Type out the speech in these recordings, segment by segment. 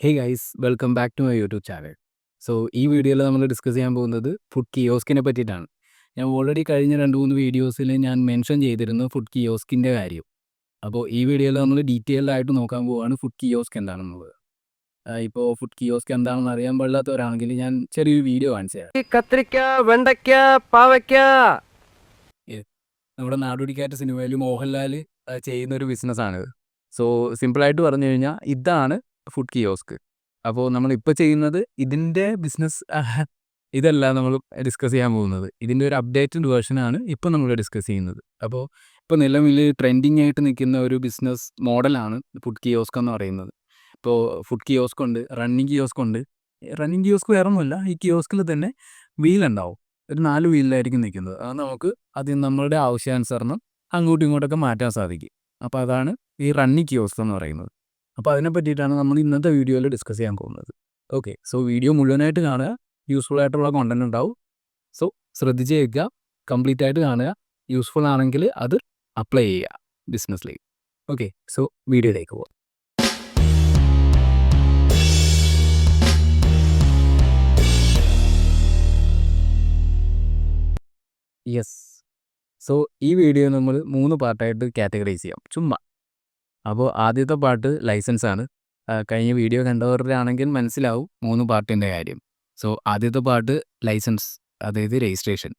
Hey guys welcome back to my YouTube channel so ഈ വീഡിയോയിൽ നമ്മൾ ഡിസ്കസ് ചെയ്യാൻ പോകുന്നത് ഫുഡ് കിയോസ്കിനെ പറ്റിയിട്ടാണ്. ഞാൻ ഓൾറെഡി കഴിഞ്ഞ രണ്ട് മൂന്ന് വീഡിയോസിൽ ഞാൻ മെൻഷൻ ചെയ്തിരുന്നു ഫുഡ് കിയോസ്കിന്റെ കാര്യം. അപ്പോൾ ഈ വീഡിയോയിൽ നമ്മൾ ഡീറ്റെയിൽഡ് ആയിട്ട് നോക്കാൻ പോവുകയാണ് ഫുഡ് കിയോസ്ക് എന്താണെന്നുള്ളത്. ഇപ്പോൾ ഫുഡ് കിയോസ്ക് എന്താണെന്ന് അറിയാൻ പാടില്ലാത്തവരാണെങ്കിൽ ഞാൻ ചെറിയൊരു വീഡിയോ കാണിച്ചു തരാം. കത്രിക്ക കത്തിരിക്ക വെണ്ടയ്ക്ക പാവയ്ക്ക. നമ്മുടെ നാടോടിക്കാറ്റ് സിനിമയിൽ മോഹൻലാൽ ചെയ്യുന്ന ഒരു ബിസിനസ്സാണിത് സോ സിമ്പിളായിട്ട് പറഞ്ഞു കഴിഞ്ഞാൽ ഇതാണ് ഫുഡ് കിയോസ്ക്. അപ്പോൾ നമ്മളിപ്പോൾ ചെയ്യുന്നത് ഇതിന്റെ ബിസിനസ് ഇതല്ല നമ്മൾ ഡിസ്കസ് ചെയ്യാൻ പോകുന്നത്. ഇതിന്റെ ഒരു അപ്ഡേറ്റഡ് വേർഷനാണ് ഇപ്പോൾ നമ്മൾ ഡിസ്കസ് ചെയ്യുന്നത്. അപ്പോൾ ഇപ്പോൾ നിലവിൽ ട്രെൻഡിങ് ആയിട്ട് നിൽക്കുന്ന ഒരു ബിസിനസ് മോഡലാണ് ഫുഡ് കിയോസ്ക് എന്ന് പറയുന്നത്. ഇപ്പോൾ ഫുഡ് കിയോസ്ക് ഉണ്ട് റണ്ണിങ് കിയോസ്ക് ഉണ്ട്. റണ്ണിങ് കിയോസ്ക് വേറെ ഒന്നുമല്ല ഈ കിയോസ്കിൽ തന്നെ വീലുണ്ടാവും ഒരു നാല് വീലിലായിരിക്കും നിൽക്കുന്നത്. അത് നമുക്ക് അത് നമ്മളുടെ ആവശ്യാനുസരണം അങ്ങോട്ടും ഇങ്ങോട്ടൊക്കെ മാറ്റാൻ സാധിക്കും. അപ്പോൾ അതാണ് ഈ റണ്ണിങ് കിയോസ്ക് എന്ന് പറയുന്നത്. അപ്പോൾ അതിനെ പറ്റിയിട്ടാണ് നമ്മൾ ഇന്നത്തെ വീഡിയോയിൽ ഡിസ്കസ് ചെയ്യാൻ പോകുന്നത്. ഓക്കെ സോ വീഡിയോ മുഴുവനായിട്ട് കാണുക. യൂസ്ഫുൾ ആയിട്ടുള്ള കോണ്ടന്റ് ഉണ്ടാവും. സോ ശ്രദ്ധിച്ച് കേൾക്കുക. കംപ്ലീറ്റ് ആയിട്ട് കാണുക. യൂസ്ഫുൾ ആണെങ്കിൽ അത് അപ്ലൈ ചെയ്യുക ബിസിനസ്സിലേക്ക് ഓക്കെ സോ വീഡിയോയിലേക്ക് പോകാം യെസ് സോ ഈ വീഡിയോ നമ്മൾ മൂന്ന് പാർട്ടായിട്ട് കാറ്റഗറൈസ് ചെയ്യാം. ചുമ്മാ. അപ്പോൾ ആദ്യത്തെ പാട്ട് ലൈസൻസ് ആണ് കഴിഞ്ഞ വീഡിയോ കണ്ടവരുടെ ആണെങ്കിൽ മനസ്സിലാവും മൂന്ന് പാർട്ടിന്റെ കാര്യം. സോ ആദ്യത്തെ പാട്ട് ലൈസൻസ് അതായത് രജിസ്ട്രേഷൻ.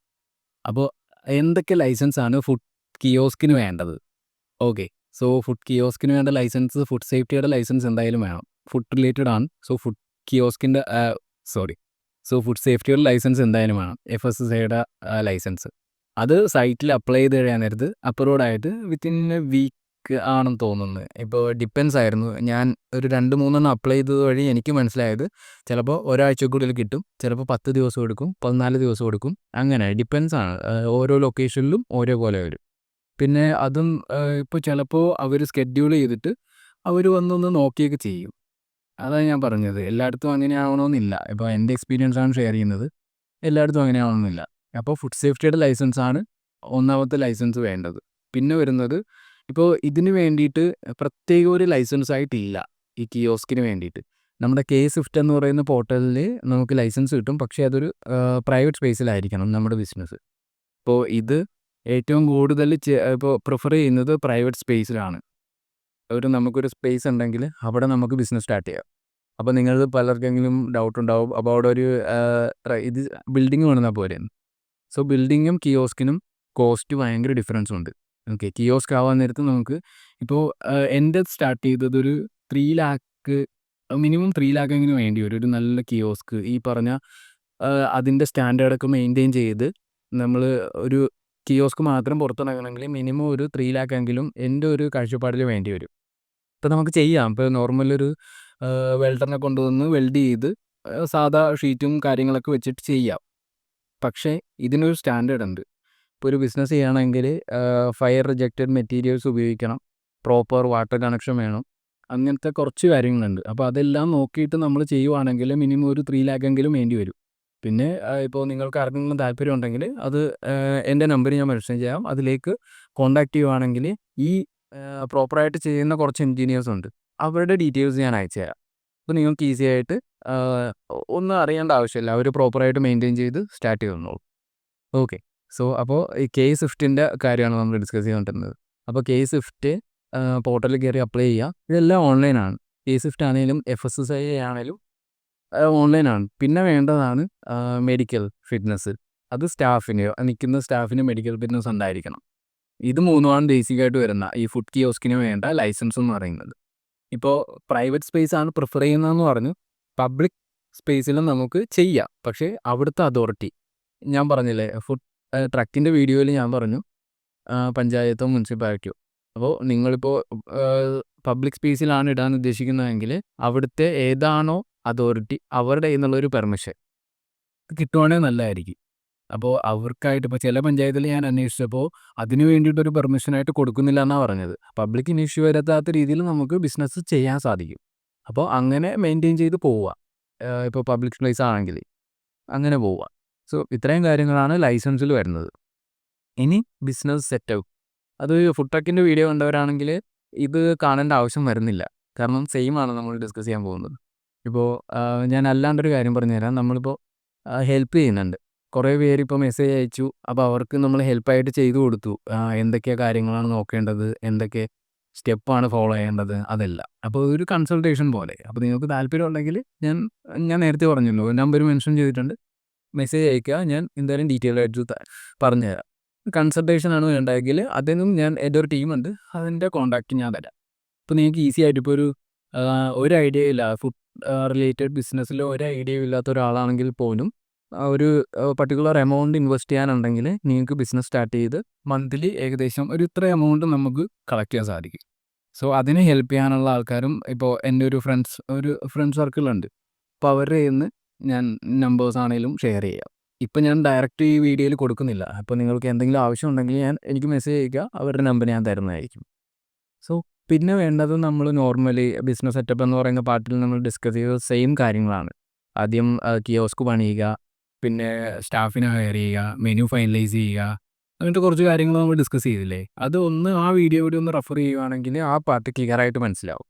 അപ്പോൾ എന്തൊക്കെ ലൈസൻസ് ആണ് ഫുഡ് കിയോസ്കിന് വേണ്ടത്? ഓക്കെ സോ ഫുഡ് കിയോസ്കിന് വേണ്ട ലൈസൻസ് ഫുഡ് സേഫ്റ്റിയുടെ ലൈസൻസ് എന്തായാലും വേണം. ഫുഡ് റിലേറ്റഡ് ആണ് സോ ഫുഡ് കിയോസ്കിന്റെ സോറി. സോ ഫുഡ് സേഫ്റ്റിയുടെ ലൈസൻസ് എന്തായാലും വേണം എഫ് എസ് എസ് ഐയുടെ ലൈസൻസ്. അത് സൈറ്റിൽ അപ്ലൈ ചെയ്ത് കഴിയാൻ നേരത്ത് അപ്രൂവ്ഡ് ആയിട്ട് വിത്തിൻ എ വീക്ക് ആണെന്ന് തോന്നുന്നത് ഇപ്പോൾ ഡിപ്പെൻസ് ആയിരുന്നു ഞാൻ ഒരു രണ്ട് മൂന്നെണ്ണം അപ്ലൈ ചെയ്തത് വഴി എനിക്ക് മനസ്സിലായത് ചിലപ്പോൾ ഒരാഴ്ചക്കുള്ളിൽ കിട്ടും ചിലപ്പോൾ പത്ത് ദിവസം എടുക്കും പതിനാല് ദിവസം എടുക്കും. അങ്ങനെ ഡിപ്പെൻസ് ആണ് ഓരോ ലൊക്കേഷനിലും ഓരോ പോലെ വരും. പിന്നെ അതും ഇപ്പോൾ ചിലപ്പോൾ അവർ സ്കെഡ്യൂൾ ചെയ്തിട്ട് അവർ വന്നൊന്ന് നോക്കിയൊക്കെ ചെയ്യും. അതാണ് ഞാൻ പറഞ്ഞത്. എല്ലായിടത്തും അങ്ങനെ ആവണമെന്നില്ല ഇപ്പോൾ എന്റെ എക്സ്പീരിയൻസ് ആണ് ഷെയർ ചെയ്യുന്നത്. എല്ലായിടത്തും അങ്ങനെ ആവണമെന്നില്ല അപ്പോൾ ഫുഡ് സേഫ്റ്റിയുടെ ലൈസൻസ് ആണ് ഒന്നാമത്തെ ലൈസൻസ് വേണ്ടത്. പിന്നെ വരുന്നത് ഇപ്പോൾ ഇതിന് വേണ്ടിയിട്ട് പ്രത്യേക ഒരു ലൈസൻസ് ആയിട്ടില്ല ഈ കിയോസ്കിന് വേണ്ടിയിട്ട് നമ്മുടെ കെ സ്വിഫ്റ്റ് എന്ന് പറയുന്ന പോർട്ടലിൽ നമുക്ക് ലൈസൻസ് കിട്ടും പക്ഷേ അതൊരു പ്രൈവറ്റ് സ്പേസിലായിരിക്കണം നമ്മുടെ ബിസിനസ് ഇപ്പോൾ ഇത് ഏറ്റവും കൂടുതൽ ഇപ്പോൾ പ്രിഫർ ചെയ്യുന്നത് പ്രൈവറ്റ് സ്പേസിലാണ്. ഒരു നമുക്കൊരു സ്പേസ് ഉണ്ടെങ്കിൽ അവിടെ നമുക്ക് ബിസിനസ് സ്റ്റാർട്ട് ചെയ്യാം. അപ്പോൾ നിങ്ങൾ പലർക്കെങ്കിലും ഡൗട്ട് ഉണ്ടാവും അപ്പോൾ അവിടെ ഒരു ഇത് ബിൽഡിംഗ് വേണമെന്നാൽ പോരെ സോ ബിൽഡിങ്ങും കിയോസ്കിനും കോസ്റ്റ് ഭയങ്കര ഡിഫറൻസ് ഉണ്ട്. ഓക്കെ കിയോസ്ക് ആവാൻ നേരത്ത് നമുക്ക് ഇപ്പോൾ എന്റെ സ്റ്റാർട്ട് ചെയ്തത് ഒരു three lakh minimum three lakh എങ്കിലും വേണ്ടി വരും. ഒരു നല്ല കിയോസ്ക് ഈ പറഞ്ഞ അതിന്റെ സ്റ്റാൻഡേർഡൊക്കെ മെയിന്റെയിൻ ചെയ്ത് നമ്മൾ ഒരു കിയോസ്ക് മാത്രം പുറത്തിറങ്ങണമെങ്കിൽ മിനിമം ഒരു ത്രീ ലാക്ക് എങ്കിലും എന്റെ ഒരു കാഴ്ചപ്പാടിൽ വേണ്ടി വരും. ഇപ്പം നമുക്ക് ചെയ്യാം. ഇപ്പോൾ നോർമൽ ഒരു വെൽഡറിനെ കൊണ്ടുവന്ന് വെൽഡ് ചെയ്ത് സാധാ ഷീറ്റും കാര്യങ്ങളൊക്കെ വെച്ചിട്ട് ചെയ്യാം. പക്ഷേ ഇതിനൊരു സ്റ്റാൻഡേർഡ് ഉണ്ട്. ഇപ്പോൾ ഒരു ബിസിനസ് ചെയ്യണമെങ്കിൽ ഫയർ റിജക്റ്റഡ് മെറ്റീരിയൽസ് ഉപയോഗിക്കണം. പ്രോപ്പർ വാട്ടർ കണക്ഷൻ വേണം. അങ്ങനത്തെ കുറച്ച് കാര്യങ്ങളുണ്ട്. അപ്പോൾ അതെല്ലാം നോക്കിയിട്ട് നമ്മൾ ചെയ്യുവാണെങ്കിൽ മിനിമം ഒരു ത്രീ ലാക്കെങ്കിലും വേണ്ടി വരും. പിന്നെ ഇപ്പോൾ നിങ്ങൾക്ക് ആർക്കെങ്കിലും താല്പര്യം ഉണ്ടെങ്കിൽ അത് എന്റെ നമ്പർ ഞാൻ മെൻഷൻ ചെയ്യാം. അതിലേക്ക് കോൺടാക്ട് ചെയ്യുവാണെങ്കിൽ ഈ പ്രോപ്പറായിട്ട് ചെയ്യുന്ന കുറച്ച് എൻജിനീയേഴ്സ് ഉണ്ട്. അവരുടെ ഡീറ്റെയിൽസ് ഞാൻ അയച്ചു തരാം. അപ്പോൾ നിങ്ങൾക്ക് ഈസി ആയിട്ട് ഒന്നും അറിയേണ്ട ആവശ്യമില്ല. അവർ പ്രോപ്പറായിട്ട് മെയിന്റെയിൻ ചെയ്ത് സ്റ്റാർട്ട് ചെയ്തോളൂ. ഓക്കെ. സോ അപ്പോൾ ഈ കെ സ്വിഫ്റ്റിന്റെ കാര്യമാണ് നമ്മൾ ഡിസ്കസ് ചെയ്തുകൊണ്ടിരുന്നത് അപ്പോൾ കെ സ്വിഫ്റ്റ് പോർട്ടലിൽ കയറി അപ്ലൈ ചെയ്യുക ഇതെല്ലാം ഓൺലൈനാണ് കെ സ്വിഫ്റ്റ് ആണെങ്കിലും എഫ് എസ് എസ് ഐ ആണെങ്കിലും ഓൺലൈനാണ് പിന്നെ വേണ്ടതാണ് മെഡിക്കൽ ഫിറ്റ്നസ് അത് സ്റ്റാഫിന് നിൽക്കുന്ന സ്റ്റാഫിന് മെഡിക്കൽ ഫിറ്റ്നസ് ഉണ്ടായിരിക്കണം. ഇത് മൂന്നുമാണ് ബേസിക്കായിട്ട് വരുന്ന. ഈ ഫുഡ് കിയോസ്കിന് വേണ്ട ലൈസൻസ് എന്ന് പറയുന്നത്. ഇപ്പോൾ പ്രൈവറ്റ് സ്പേസ് ആണ് പ്രിഫർ ചെയ്യുന്നതെന്ന് പറഞ്ഞു. പബ്ലിക് സ്പേസിലും നമുക്ക് ചെയ്യാം. പക്ഷേ അവിടുത്തെ അതോറിറ്റി ഞാൻ പറഞ്ഞില്ലേ ഫുഡ് ട്രക്കിന്റെ വീഡിയോയിൽ ഞാൻ പറഞ്ഞു പഞ്ചായത്തോ മുനിസിപ്പാലിറ്റിയോ അപ്പോൾ നിങ്ങളിപ്പോൾ പബ്ലിക് സ്പേസിലാണ് ഇടാൻ ഉദ്ദേശിക്കുന്നതെങ്കിൽ അവിടുത്തെ ഏതാണോ അതോറിറ്റി അവരുടെ കയ്യിൽ നിന്നുള്ളൊരു പെർമിഷൻ കിട്ടുവാണെങ്കിൽ നല്ലതായിരിക്കും. അപ്പോൾ അവർക്കായിട്ട് ഇപ്പോൾ ചില പഞ്ചായത്തിൽ ഞാൻ അന്വേഷിച്ചപ്പോൾ അതിന് വേണ്ടിയിട്ടൊരു പെർമിഷനായിട്ട് കൊടുക്കുന്നില്ല എന്നാണ് പറഞ്ഞത്. പബ്ലിക് ഇഷ്യൂ വരത്താത്ത രീതിയിൽ നമുക്ക് ബിസിനസ് ചെയ്യാൻ സാധിക്കും. അപ്പോൾ അങ്ങനെ മെയിന്റെയിൻ ചെയ്ത് പോവുക. ഇപ്പോൾ പബ്ലിക് പ്ലേസ് ആണെങ്കിൽ അങ്ങനെ പോവുക. സോ ഇത്രയും കാര്യങ്ങളാണ് ലൈസൻസിൽ വരുന്നത്. ഇനി ബിസിനസ് സെറ്റപ്പ്. അത് ഫുഡ് ട്രക്കിന്റെ വീഡിയോ കണ്ടവരാണെങ്കിൽ ഇത് കാണേണ്ട ആവശ്യം വരുന്നില്ല. കാരണം സെയിം ആണ് നമ്മൾ ഡിസ്കസ് ചെയ്യാൻ പോകുന്നത്. ഇപ്പോൾ ഞാൻ അല്ലാണ്ടൊരു കാര്യം പറഞ്ഞുതരാം. നമ്മളിപ്പോൾ ഹെൽപ്പ് ചെയ്യുന്നുണ്ട്. കുറേ പേര് ഇപ്പോൾ മെസ്സേജ് അയച്ചു. അപ്പോൾ അവർക്ക് നമ്മൾ ഹെൽപ്പായിട്ട് ചെയ്തു കൊടുത്തു. എന്തൊക്കെ കാര്യങ്ങളാണ് നോക്കേണ്ടത്? എന്തൊക്കെ സ്റ്റെപ്പാണ് ഫോളോ ചെയ്യേണ്ടത്? അതെല്ലാം. അപ്പോൾ ഒരു കൺസൾട്ടേഷൻ പോലെ. അപ്പോൾ നിങ്ങൾക്ക് താല്പര്യം ഉണ്ടെങ്കിൽ ഞാൻ ഞാൻ നേരത്തെ പറഞ്ഞല്ലോ നമ്പർ മെൻഷൻ ചെയ്തിട്ടുണ്ട്. മെസ്സേജ് അയക്കുക. ഞാൻ എന്തായാലും ഡീറ്റെയിൽ ആയിട്ട് പറഞ്ഞുതരാം. കൺസൾട്ടേഷൻ ആണ് വേണ്ടതെങ്കിൽ അതിനും ഞാൻ എന്റെ ഒരു ടീമുണ്ട് അതിന്റെ കോൺടാക്റ്റ് ഞാൻ തരാം. ഇപ്പോൾ നിങ്ങൾക്ക് ഈസി ആയിട്ട് ഇപ്പോൾ ഒരു ഒരു ഐഡിയ ഇല്ല. ഫുഡ് റിലേറ്റഡ് ബിസിനസ്സിൽ ഒരു ഐഡിയ ഇല്ലാത്ത ഒരാളാണെങ്കിൽ പോലും ഒരു പർട്ടിക്കുലർ എമൗണ്ട് ഇൻവെസ്റ്റ് ചെയ്യാനുണ്ടെങ്കിൽ നിങ്ങൾക്ക് ബിസിനസ് സ്റ്റാർട്ട് ചെയ്ത് മന്ത്ലി ഏകദേശം ഒരു ഇത്ര എമൗണ്ട് നമുക്ക് കളക്ട് ചെയ്യാൻ സാധിക്കും. സോ അതിനെ ഹെൽപ്പ് ചെയ്യാനുള്ള ആൾക്കാരും ഇപ്പോൾ എന്റെ ഒരു ഫ്രണ്ട്സ് ഒരു ഫ്രണ്ട് സർക്കിളുണ്ട് അപ്പോൾ അവരുടെ നിന്ന് ഞാൻ നമ്പേഴ്സ് ആണെങ്കിലും ഷെയർ ചെയ്യാം. ഇപ്പം ഞാൻ ഡയറക്റ്റ് ഈ വീഡിയോയിൽ കൊടുക്കുന്നില്ല. അപ്പോൾ നിങ്ങൾക്ക് എന്തെങ്കിലും ആവശ്യം ഉണ്ടെങ്കിൽ ഞാൻ എനിക്ക് മെസ്സേജ് അയക്കുക അവരുടെ നമ്പർ ഞാൻ തരുന്നതായിരിക്കും. സോ പിന്നെ വേണ്ടത് നമ്മൾ നോർമലി ബിസിനസ് സെറ്റപ്പ് എന്ന് പറയുന്ന പാർട്ടിൽ നമ്മൾ ഡിസ്കസ് ചെയ്ത സെയിം കാര്യങ്ങളാണ്. ആദ്യം കിയോസ്ക് പണിയുക പിന്നെ സ്റ്റാഫിനെ ഹയർ ചെയ്യുക മെനു ഫൈനലൈസ് ചെയ്യുക അങ്ങനത്തെ കുറച്ച് കാര്യങ്ങൾ നമ്മൾ ഡിസ്കസ് ചെയ്തില്ലേ? അത് ഒന്ന് ആ വീഡിയോ കൂടി ഒന്ന് റെഫർ ചെയ്യുവാണെങ്കിൽ ആ പാർട്ട് ക്ലിയർ ആയിട്ട് മനസ്സിലാവും.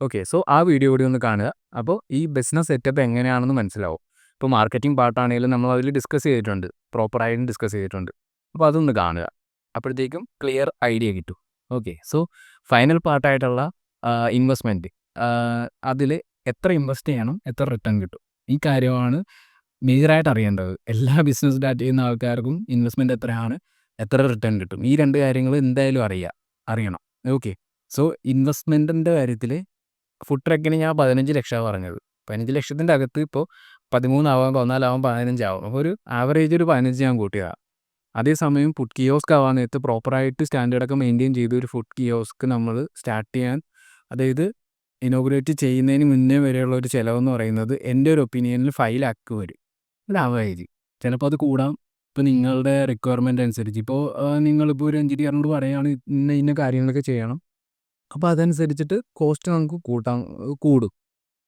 ഓക്കെ സോ ആ വീഡിയോ കൂടി ഒന്ന് കാണുക. അപ്പോൾ ഈ ബിസിനസ് സെറ്റപ്പ് എങ്ങനെയാണെന്ന് മനസ്സിലാവും. ഇപ്പോൾ മാർക്കറ്റിംഗ് പാർട്ടാണെങ്കിലും നമ്മൾ അതിൽ ഡിസ്കസ് ചെയ്തിട്ടുണ്ട്. പ്രോപ്പറായിട്ടും ഡിസ്കസ് ചെയ്തിട്ടുണ്ട്. അപ്പോൾ അതൊന്ന് കാണുക. അപ്പോഴത്തേക്കും ക്ലിയർ ഐഡിയ കിട്ടും. ഓക്കെ സോ ഫൈനൽ പാർട്ടായിട്ടുള്ള ഇൻവെസ്റ്റ്മെന്റ് അതിൽ എത്ര ഇൻവെസ്റ്റ് ചെയ്യണം എത്ര റിട്ടേൺ കിട്ടും. ഈ കാര്യമാണ് മേജറായിട്ട് അറിയേണ്ടത്. എല്ലാ ബിസിനസ് സ്റ്റാർട്ട് ചെയ്യുന്ന ആൾക്കാർക്കും ഇൻവെസ്റ്റ്മെന്റ് എത്രയാണ് എത്ര റിട്ടേൺ കിട്ടും. ഈ രണ്ട് കാര്യങ്ങൾ എന്തായാലും അറിയുക അറിയണം. ഓക്കെ സോ ഇൻവെസ്റ്റ്മെന്റിന്റെ കാര്യത്തിൽ ഫുഡ് ട്രക്കിന് ഞാൻ പതിനഞ്ച് ലക്ഷമാണ് പറഞ്ഞത്. പതിനഞ്ച് ലക്ഷത്തിന്റെ അകത്ത് ഇപ്പോൾ പതിമൂന്നാവാം പതിനാലാവാം പതിനഞ്ചാവും അപ്പോൾ ഒരു ആവറേജ് ഒരു പതിനഞ്ച് ഞാൻ കൂട്ടിയതാണ് അതേസമയം ഫുഡ് കിയോസ്ക് ആവാൻ നേരത്ത് പ്രോപ്പറായിട്ട് സ്റ്റാൻഡേർഡൊക്കെ മെയിന്റെയിൻ ചെയ്ത് ഒരു ഫുഡ് കിയോസ്ക് നമ്മൾ സ്റ്റാർട്ട് ചെയ്യാൻ അതായത് ഇനോഗ്രേറ്റ് ചെയ്യുന്നതിന് മുന്നേ വരെയുള്ള ഒരു ചിലവെന്ന് പറയുന്നത് എന്റെ ഒരു ഒപ്പീനിയനിൽ ഫൈവ് ലാക്ക് വരും. ഒരു ആവറേജ് ചിലപ്പോൾ അത് കൂടാം. ഇപ്പോൾ നിങ്ങളുടെ റിക്വയർമെന്റ് അനുസരിച്ച്. ഇപ്പോൾ നിങ്ങളിപ്പോൾ ഒരു എഞ്ചിനീയറിനോട് പറയുകയാണ് ഇന്ന ഇന്ന കാര്യങ്ങളൊക്കെ ചെയ്യണം. അപ്പോൾ അതനുസരിച്ചിട്ട് കോസ്റ്റ് നമുക്ക് കൂട്ടാൻ കൂടും.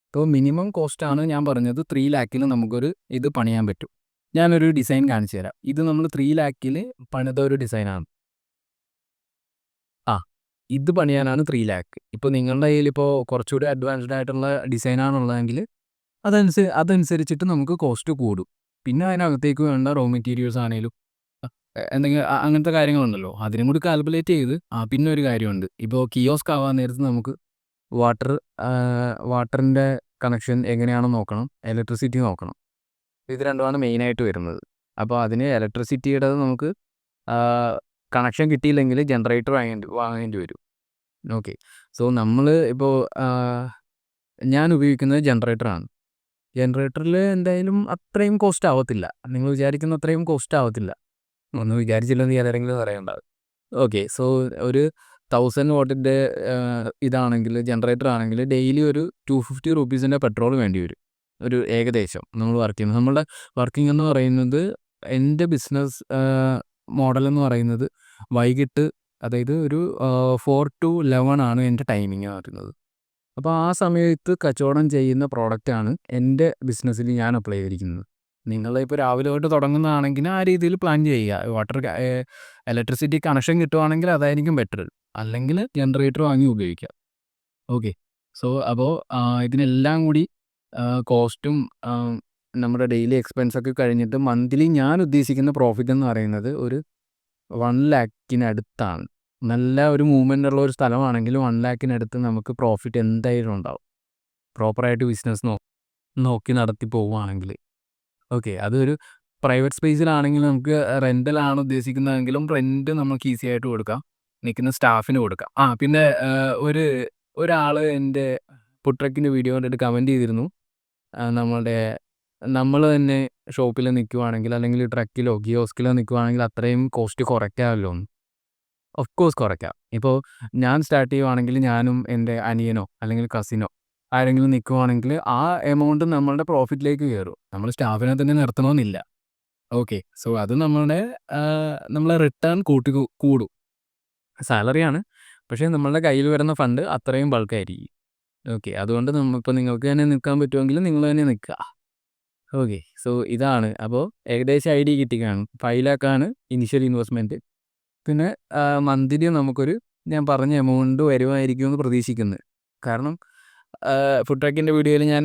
അപ്പോൾ മിനിമം കോസ്റ്റാണ് ഞാൻ പറഞ്ഞത് ത്രീ ലാക്കിൽ നമുക്കൊരു ഇത് പണിയാൻ പറ്റും. ഞാനൊരു ഡിസൈൻ കാണിച്ചു തരാം. ഇത് നമ്മൾ ത്രീ ലാക്കിൽ പണിത ഒരു ഡിസൈനാണ്. ആ ഇത് പണിയാനാണ് ത്രീ ലാക്ക്. ഇപ്പോൾ നിങ്ങളുടെ കയ്യിൽ ഇപ്പോൾ കുറച്ചുകൂടി അഡ്വാൻസ്ഡ് ആയിട്ടുള്ള ഡിസൈനാണുള്ളതെങ്കിൽ അതനുസരിച്ച് അതനുസരിച്ചിട്ട് നമുക്ക് കോസ്റ്റ് കൂടും. പിന്നെ അതിനകത്തേക്ക് വേണ്ട റോ മെറ്റീരിയൽസ് ആണെങ്കിലും എന്തെങ്കിലും അങ്ങനത്തെ കാര്യങ്ങളുണ്ടല്ലോ. അതിനും കൂടി കാൽക്കുലേറ്റ് ചെയ്ത് ആ പിന്നെ ഒരു കാര്യമുണ്ട്. ഇപ്പോൾ കിയോസ്ക് ആവാൻ നേരത്ത് നമുക്ക് വാട്ടർ വാട്ടറിന്റെ കണക്ഷൻ എങ്ങനെയാണെന്ന് നോക്കണം. ഇലക്ട്രിസിറ്റി നോക്കണം. ഇത് രണ്ടുമാണ് മെയിനായിട്ട് വരുന്നത്. അപ്പോൾ അതിന് ഇലക്ട്രിസിറ്റിയുടെ നമുക്ക് കണക്ഷൻ കിട്ടിയില്ലെങ്കിൽ ജനറേറ്റർ വാങ്ങേണ്ടി വാങ്ങേണ്ടി വരും. ഓക്കെ സോ നമ്മൾ ഇപ്പോൾ ഞാൻ ഉപയോഗിക്കുന്നത് ജനറേറ്ററാണ് ജനറേറ്ററിൽ എന്തായാലും അത്രയും കോസ്റ്റ് ആവത്തില്ല. നിങ്ങൾ വിചാരിക്കുന്ന അത്രയും കോസ്റ്റ് ആവത്തില്ല. ഒന്നും വിചാരിച്ചില്ലെന്ന് ഏതെങ്കിലും പറയണ്ടാവും ഓക്കെ സോ ഒരു തൗസൻഡ് വാട്ടിന്റെ ഇതാണെങ്കിൽ ജനറേറ്റർ ആണെങ്കിൽ ഡെയിലി ഒരു ടു ഫിഫ്റ്റി റുപ്പീസിന്റെ പെട്രോൾ വേണ്ടി വരും. ഒരു ഏകദേശം നമ്മൾ വർക്ക് ചെയ്യുന്നത്. നമ്മളുടെ വർക്കിംഗ് എന്ന് പറയുന്നത് എന്റെ ബിസിനസ് മോഡൽ എന്ന് പറയുന്നത് വൈകിട്ട് അതായത് ഒരു ഫോർ ടു ലെവൻ ആണ് എന്റെ ടൈമിംഗ് എന്ന് പറയുന്നത്. അപ്പോൾ ആ സമയത്ത് കച്ചവടം ചെയ്യുന്ന പ്രോഡക്റ്റാണ് എന്റെ ബിസിനസ്സിൽ ഞാൻ അപ്ലൈ ചെയ്തിരിക്കുന്നത്. നിങ്ങളിപ്പോൾ രാവിലെ തൊട്ട് തുടങ്ങുന്നതാണെങ്കിൽ ആ രീതിയിൽ പ്ലാൻ ചെയ്യുക. വാട്ടർ ഇലക്ട്രിസിറ്റി കണക്ഷൻ കിട്ടുവാണെങ്കിൽ അതായിരിക്കും ബെറ്റർ അല്ലെങ്കിൽ ജനറേറ്റർ വാങ്ങി ഉപയോഗിക്കുക. ഓക്കെ സോ അപ്പോൾ ഇതിനെല്ലാം കൂടി കോസ്റ്റും നമ്മുടെ ഡെയിലി എക്സ്പെൻസ് ഒക്കെ കഴിഞ്ഞിട്ട് മന്ത്ലി ഞാൻ ഉദ്ദേശിക്കുന്ന പ്രോഫിറ്റ് എന്ന് പറയുന്നത് ഒരു വൺ ലാക്കിനടുത്താണ് നല്ല ഒരു മൂവ്മെന്റ് ഉള്ള ഒരു സ്ഥലമാണെങ്കിൽ വൺ ലാക്കിനടുത്ത് നമുക്ക് പ്രോഫിറ്റ് എന്തായാലും ഉണ്ടാവും. പ്രോപ്പറായിട്ട് ബിസിനസ് നോ നോക്കി നടത്തി പോവുകയാണെങ്കിൽ. ഓക്കെ. അതൊരു പ്രൈവറ്റ് സ്പേസിലാണെങ്കിൽ നമുക്ക് റെന്റലാണ് ഉദ്ദേശിക്കുന്നതെങ്കിലും റെന്റ് നമുക്ക് ഈസി ആയിട്ട് കൊടുക്കാം. നിൽക്കുന്ന സ്റ്റാഫിന് കൊടുക്കാം. ആ പിന്നെ ഒരു ഒരാൾ എന്റെ പുട്രക്കിന്റെ വീഡിയോ കണ്ടിട്ട് കമന്റ് ചെയ്തിരുന്നു. നമ്മളുടെ നമ്മൾ തന്നെ ഷോപ്പിൽ നിൽക്കുവാണെങ്കിൽ അല്ലെങ്കിൽ ട്രക്കിലോ കിയോസ്കിലോ നിൽക്കുവാണെങ്കിൽ അത്രയും കോസ്റ്റ് കുറയ്ക്കാമല്ലോ ഓഫ് കോഴ്സ് കുറയ്ക്കാം. ഇപ്പോൾ ഞാൻ സ്റ്റാർട്ട് ചെയ്യുവാണെങ്കിൽ ഞാനും എന്റെ അനിയനോ അല്ലെങ്കിൽ കസിനോ ആരെങ്കിലും നിൽക്കുവാണെങ്കിൽ ആ എമൗണ്ട് നമ്മളുടെ പ്രോഫിറ്റിലേക്ക് കയറും നമ്മൾ സ്റ്റാഫിനെ തന്നെ നിർത്തണമെന്നില്ല ഓക്കെ സോ അത് നമ്മളുടെ നമ്മളെ റിട്ടേൺ കൂട്ടി കൂടും. സാലറിയാണ് പക്ഷേ നമ്മളുടെ കയ്യിൽ വരുന്ന ഫണ്ട് അത്രയും ബൾക്കായിരിക്കും ഓക്കെ അതുകൊണ്ട് നമ്മൾ ഇപ്പോൾ നിങ്ങൾക്ക് തന്നെ നിൽക്കാൻ പറ്റുമെങ്കിൽ നിങ്ങൾ തന്നെ നിൽക്കുക. ഓക്കെ സോ ഇതാണ്. അപ്പോൾ ഏകദേശം ഐ ഡി കിട്ടിക്കാണ് ഫൈവ് ലാക്കാണ് ഇനിഷ്യൽ ഇൻവെസ്റ്റ്മെന്റ് പിന്നെ മന്ത്ലി നമുക്കൊരു ഞാൻ പറഞ്ഞ എമൗണ്ട് വരുമായിരിക്കും എന്ന് പ്രതീക്ഷിക്കുന്നത് കാരണം ഫുഡ് ട്രക്കിന്റെ വീഡിയോയിൽ ഞാൻ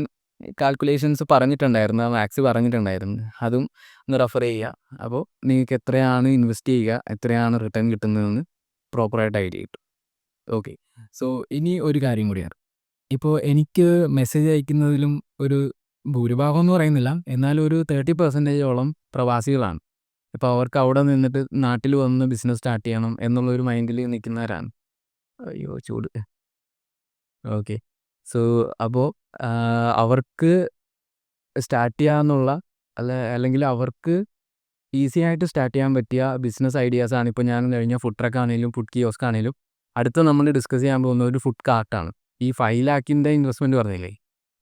കാൽക്കുലേഷൻസ് പറഞ്ഞിട്ടുണ്ടായിരുന്നു. മാക്സ് പറഞ്ഞിട്ടുണ്ടായിരുന്നു. അതും ഒന്ന് റെഫർ ചെയ്യുക അപ്പോൾ നിങ്ങൾക്ക് എത്രയാണ് ഇൻവെസ്റ്റ് ചെയ്യുക എത്രയാണ് റിട്ടേൺ കിട്ടുന്നതെന്ന് പ്രോപ്പറായിട്ട് ഐഡിയ കിട്ടും. ഓക്കെ സോ ഇനി ഒരു കാര്യം കൂടിയാണ് ഇപ്പോൾ എനിക്ക് മെസ്സേജ് അയക്കുന്നതിലും ഒരു ഭൂരിഭാഗം എന്ന് പറയുന്നില്ല എന്നാലും ഒരു തേർട്ടി പെർസെന്റേജോളം പ്രവാസികളാണ്. ഇപ്പോൾ അവർക്ക് അവിടെ നിന്നിട്ട് നാട്ടിൽ വന്ന് ബിസിനസ് സ്റ്റാർട്ട് ചെയ്യണം എന്നുള്ളൊരു മൈൻഡിൽ നിൽക്കുന്നവരാണ്. അയ്യോ ചൂട്. ഓക്കെ സോ അപ്പോൾ അവർക്ക് സ്റ്റാർട്ട് ചെയ്യാമെന്നുള്ള അല്ല അല്ലെങ്കിൽ അവർക്ക് ഈസി ആയിട്ട് സ്റ്റാർട്ട് ചെയ്യാൻ പറ്റിയ ബിസിനസ് ഐഡിയാസ് ആണ് ഇപ്പോൾ ഞാൻ കഴിഞ്ഞ ഫുഡ് ട്രക്ക് ആണെങ്കിലും ഫുഡ് കിയോസ്ക് ആണെങ്കിലും. അടുത്ത നമ്മൾ ഡിസ്കസ് ചെയ്യാൻ പോകുന്ന ഒരു ഫുഡ് കാർട്ടാണ് ഈ ഫൈവ് ലാക്കിന്റെ ഇൻവെസ്റ്റ്മെന്റ് പറഞ്ഞില്ലേ?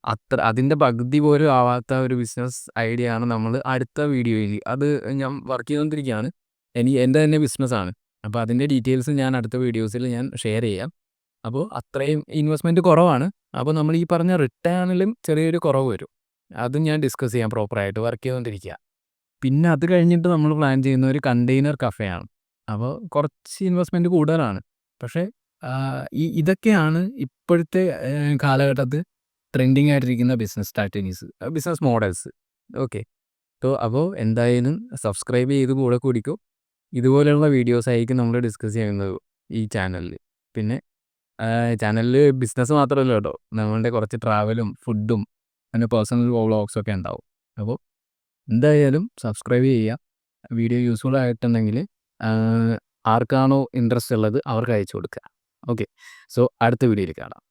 അത്ര അതിന്റെ പകുതി പോലും ആവാത്ത ഒരു ബിസിനസ് ഐഡിയ ആണ് നമ്മൾ അടുത്ത വീഡിയോയിൽ അത് ഞാൻ വർക്ക് ചെയ്തുകൊണ്ടിരിക്കുകയാണ് എനിക്ക് എന്റെ തന്നെ ബിസിനസ്സാണ് അപ്പോൾ അതിന്റെ ഡീറ്റെയിൽസ് ഞാൻ അടുത്ത വീഡിയോസിൽ ഞാൻ ഷെയർ ചെയ്യാം. അപ്പോൾ അത്രയും ഇൻവെസ്റ്റ്മെന്റ് കുറവാണ്. അപ്പോൾ നമ്മൾ ഈ പറഞ്ഞ റിട്ടേണിലും ചെറിയൊരു കുറവ് വരും. അതും ഞാൻ ഡിസ്കസ് ചെയ്യാം പ്രോപ്പറായിട്ട് വർക്ക് ചെയ്തുകൊണ്ടിരിക്കുക പിന്നെ അത് കഴിഞ്ഞിട്ട് നമ്മൾ പ്ലാൻ ചെയ്യുന്ന ഒരു കണ്ടെയ്നർ കഫേയാണ് അപ്പോൾ കുറച്ച് ഇൻവെസ്റ്റ്മെന്റ് കൂടുതലാണ്. പക്ഷേ ഈ ഇതൊക്കെയാണ് ഇപ്പോഴത്തെ കാലഘട്ടത്തിൽ ട്രെൻഡിങ് ആയിട്ടിരിക്കുന്ന business strategies business models okay so അപ്പോൾ എന്തായാലും സബ്സ്ക്രൈബ് ചെയ്ത് കൂടെ കൂടിക്കോ. ഇതുപോലെയുള്ള വീഡിയോസ് ആയിരിക്കും നമ്മൾ ഡിസ്കസ് ചെയ്യുന്നത് ഈ ചാനലിൽ പിന്നെ ചാനലിൽ ബിസിനസ് മാത്രമല്ല കേട്ടോ. നമ്മളുടെ കുറച്ച് ട്രാവലും ഫുഡും പിന്നെ പേഴ്സണൽ വ്ളോഗ്സും ഒക്കെ ഉണ്ടാവും. അപ്പോൾ എന്തായാലും സബ്സ്ക്രൈബ് ചെയ്യുക. വീഡിയോ യൂസ്ഫുൾ ആയിട്ടുണ്ടെങ്കിൽ ആർക്കാണോ ഇൻട്രസ്റ്റ് ഉള്ളത് അവർക്ക് അയച്ചു കൊടുക്കുക. ഓക്കെ. സോ അടുത്ത വീഡിയോയിൽ കാണാം.